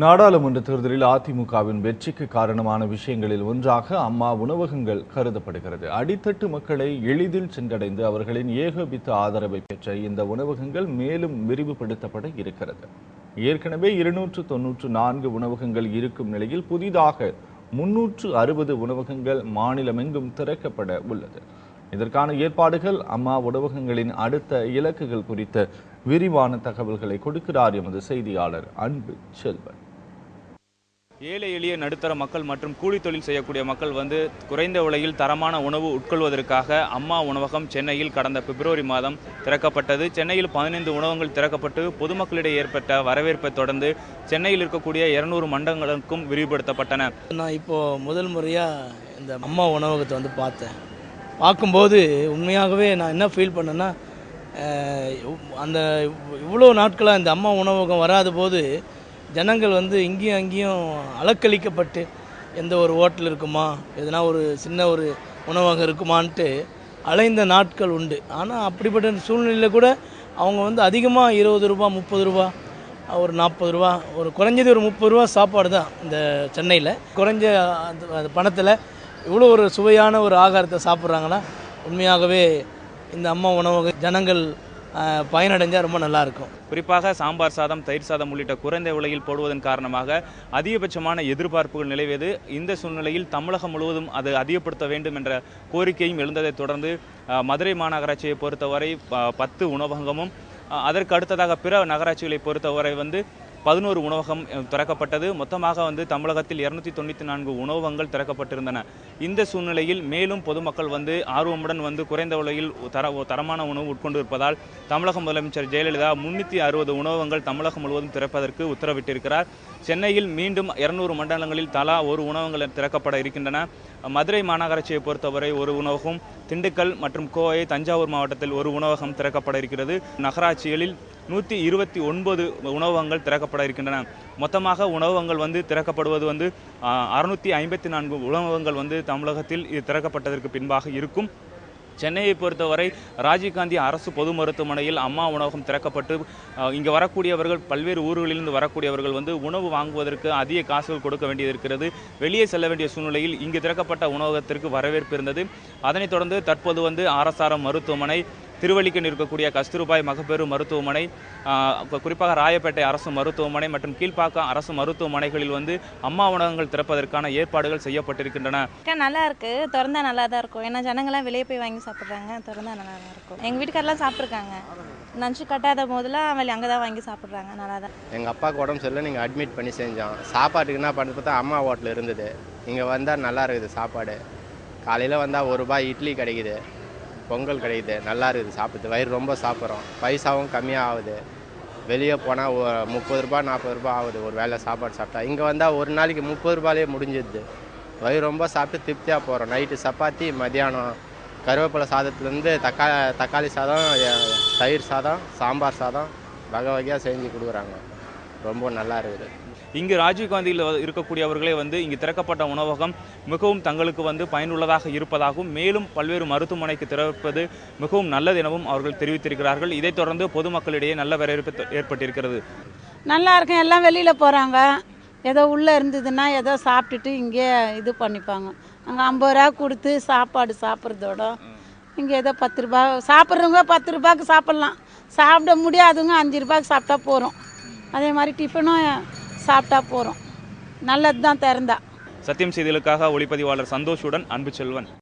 நாடாளுமன்ற தேர்தலில் அதிமுகவின் வெற்றிக்கு காரணமான விஷயங்களில் ஒன்றாக அம்மா உணவகங்கள் கருதப்படுகிறது. அடித்தட்டு மக்களை எளிதில் சென்றடைந்து அவர்களின் ஏகோபித்த ஆதரவை பெற்ற இந்த உணவகங்கள் மேலும் விரிவுபடுத்தப்பட இருக்கிறது. ஏற்கனவே இருநூற்று தொன்னூற்று நான்கு உணவகங்கள் இருக்கும் நிலையில் புதிதாக முன்னூற்று அறுபது உணவகங்கள் மாநிலமெங்கும் திறக்கப்பட உள்ளது. இதற்கான ஏற்பாடுகள் அம்மா உணவகங்களின் அடுத்த இலக்குகள் குறித்த விரிவான தகவல்களை கொடுக்கிறார் எமது செய்தியாளர் அன்பு செல்வன். ஏழை எளிய நடுத்தர மக்கள் மற்றும் கூலி தொழில் செய்யக்கூடிய மக்கள் வந்து குறைந்த விலையில் தரமான உணவு உட்கொள்வதற்காக அம்மா உணவகம் சென்னையில் கடந்த பிப்ரவரி மாதம் திறக்கப்பட்டது. சென்னையில் பதினைந்து உணவகங்கள் திறக்கப்பட்டு பொதுமக்களிடையே ஏற்பட்ட வரவேற்பை தொடர்ந்து சென்னையில் இருக்கக்கூடிய இருநூறு மண்டங்களுக்கும் விரிவுபடுத்தப்பட்டன. நான் இப்போது முதல் முறையாக இந்த அம்மா உணவகத்தை வந்து பார்த்தேன். பார்க்கும்போது உண்மையாகவே நான் என்ன ஃபீல் பண்ணேன்னா அந்த இவ்வளோ நாட்களாக இந்த அம்மா உணவகம் வராத போது ஜனங்கள் வந்து இங்கேயும் அங்கேயும் அலக்களிக்கப்பட்டு எந்த ஒரு ஹோட்டல் இருக்குமா எதனா ஒரு சின்ன ஒரு உணவகம் இருக்குமான்ட்டு அலைந்த நாட்கள் உண்டு. ஆனால் அப்படிப்பட்ட சூழ்நிலையில் கூட அவங்க வந்து அதிகமாக இருபது ரூபா முப்பது ரூபா ஒரு நாற்பது ரூபா ஒரு குறைஞ்சது ஒரு முப்பது ரூபா சாப்பாடு தான் இந்த சென்னையில். குறைஞ்ச அந்த பணத்தில் இவ்வளோ ஒரு சுவையான ஒரு ஆகாரத்தை சாப்பிட்றாங்கன்னா உண்மையாகவே இந்த அம்மா உணவக ஜனங்கள் பயனடைஞ்சால் ரொம்ப நல்லாயிருக்கும். குறிப்பாக சாம்பார் சாதம் தயிர் சாதம் உள்ளிட்ட குறைந்த விலையில் போடுவதன் காரணமாக அதிகபட்சமான எதிர்பார்ப்புகள் நிலவியது. இந்த சூழ்நிலையில் தமிழகம் முழுவதும் அது அதிகப்படுத்த வேண்டும் என்ற கோரிக்கையும் எழுந்ததைத் தொடர்ந்து மதுரை மாநகராட்சியை பொறுத்தவரை ப- பத்து உணவகமும் அதற்கு அடுத்ததாக பிற நகராட்சிகளை பொறுத்தவரை வந்து பதினோரு உணவகம் திறக்கப்பட்டது. மொத்தமாக வந்து தமிழகத்தில் இருநூத்தி தொண்ணூற்றி நான்கு உணவகங்கள் திறக்கப்பட்டிருந்தன. இந்த சூழ்நிலையில் மேலும் பொதுமக்கள் வந்து ஆர்வமுடன் வந்து குறைந்த விலையில் தர தரமான உணவு உட்கொண்டு இருப்பதால் தமிழக முதலமைச்சர் ஜெயலலிதா முன்னூற்றி அறுபது உணவகங்கள் தமிழகம் முழுவதும் திறப்பதற்கு உத்தரவிட்டிருக்கிறார். சென்னையில் மீண்டும் இருநூறு மண்டலங்களில் தலா ஒரு உணவகங்கள் திறக்கப்பட இருக்கின்றன. மதுரை மாநகராட்சியை பொறுத்தவரை ஒரு உணவகம் திண்டுக்கல் மற்றும் கோவை தஞ்சாவூர் மாவட்டத்தில் ஒரு உணவகம் திறக்கப்பட இருக்கிறது. நகராட்சிகளில் நூற்றி இருபத்தி ஒன்பது உணவகங்கள் திறக்கப்பட இருக்கின்றன. மொத்தமாக உணவகங்கள் வந்து திறக்கப்படுவது வந்து அறுநூற்றி ஐம்பத்தி நான்கு உணவகங்கள் வந்து தமிழகத்தில் இது திறக்கப்பட்டதற்கு பின்பாக இருக்கும். சென்னையை பொறுத்தவரை ராஜீவ்காந்தி அரசு பொது மருத்துவமனையில் அம்மா உணவகம் திறக்கப்பட்டு இங்கே வரக்கூடியவர்கள் பல்வேறு ஊர்களிலிருந்து வரக்கூடியவர்கள் வந்து உணவு வாங்குவதற்கு அதிக காசுகள் கொடுக்க வேண்டியது இருக்கிறது வெளியே செல்ல வேண்டிய சூழ்நிலையில் இங்கு திறக்கப்பட்ட உணவகத்திற்கு வரவேற்பு இருந்தது. அதனைத் தொடர்ந்து தற்போது வந்து ஆர்எஸ்ஆர்எம் மருத்துவமனை திருவள்ளிக்கண் இருக்கக்கூடிய கஸ்தூர்பாய் மகப்பேறு மருத்துவமனை குறிப்பாக ராயப்பேட்டை அரசு மருத்துவமனை மற்றும் கீழ்ப்பாக்கம் அரசு மருத்துவமனைகளில் வந்து அம்மா உணவகங்கள் திறப்பதற்கான ஏற்பாடுகள் செய்யப்பட்டிருக்கின்றன. நல்லா இருக்கு. திறந்தா நல்லா தான் இருக்கும். ஏன்னா ஜனங்கள்லாம் வெளியே போய் வாங்கி சாப்பிட்றாங்க. திறந்தா நல்லா தான் இருக்கும். எங்கள் வீட்டுக்காரெல்லாம் சாப்பிட்ருக்காங்க நஞ்சு கட்டாத போதெல்லாம் வெளியே அங்கே தான் வாங்கி சாப்பிட்றாங்க. நல்லா தான். எங்கள் அப்பாவுக்கு உடம்பு சரியில்லை. நீங்கள் அட்மிட் பண்ணி செஞ்சோம் சாப்பாட்டுக்கு என்ன பண்ணுறது பார்த்தா அம்மா ஹோட்டல் இருந்தது. இங்கே வந்தால் நல்லா இருக்குது சாப்பாடு. காலையில் வந்தால் ஒரு ரூபாய் இட்லி கிடைக்குது. பொங்கல் கிடைக்குது. நல்லா இருக்குது சாப்பிடுது வயிறு ரொம்ப சாப்பிட்றோம். பைசாவும் கம்மியாக ஆகுது வெளியே போனால் முப்பது ரூபா நாற்பது ரூபா ஆகுது. ஒரு வேளை சாப்பாடு சாப்பிட்டா. இங்கே வந்தால் ஒரு நாளைக்கு முப்பது ரூபாயிலே முடிஞ்சிடுது. வயிறு ரொம்ப சாப்பிட்டு திருப்தியாக போகிறோம் நைட்டு சப்பாத்தி மதியானம் கருவேப்பிலை சாதத்துலேருந்து தக்கா தக்காளி சாதம் தயிர் சாதம் சாம்பார் சாதம் வகை வகையாக செஞ்சு கொடுக்குறாங்க. ரொம்ப நல்லா இருக்குது. இங்கு ராஜீவ்காந்தியில் இருக்கக்கூடியவர்களே வந்து இங்கு திறக்கப்பட்ட உணவகம் மிகவும் தங்களுக்கு வந்து பயனுள்ளதாக இருப்பதாகவும் மேலும் பல்வேறு மருத்துவமனைக்கு திறப்பது மிகவும் நல்லது எனவும் அவர்கள் தெரிவித்திருக்கிறார்கள். இதைத் தொடர்ந்து பொதுமக்களிடையே நல்ல வரவேற்பு ஏற்பட்டிருக்கிறது. நல்லா இருக்கும் எல்லாம் வெளியில் போகிறாங்க ஏதோ உள்ளே இருந்ததுன்னா ஏதோ சாப்பிட்டுட்டு இங்கே இது பண்ணிப்பாங்க. அங்கே ஐம்பது ரூபா கொடுத்து சாப்பாடு சாப்பிட்றதோட இங்கே ஏதோ பத்து ரூபா சாப்பிட்றவங்க பத்து ரூபாய்க்கு சாப்பிட்லாம். சாப்பிட முடியாதவங்க அஞ்சு ரூபாய்க்கு சாப்பிட்டா போகிறோம் அதே மாதிரி டிஃபனும் சாப்பிட்டா போகிறோம் நல்லது தான் திறந்தா. சத்தியம் செய்திகளுக்காக ஒளிப்பதிவாளர் சந்தோஷுடன் அன்பு செல்வன்.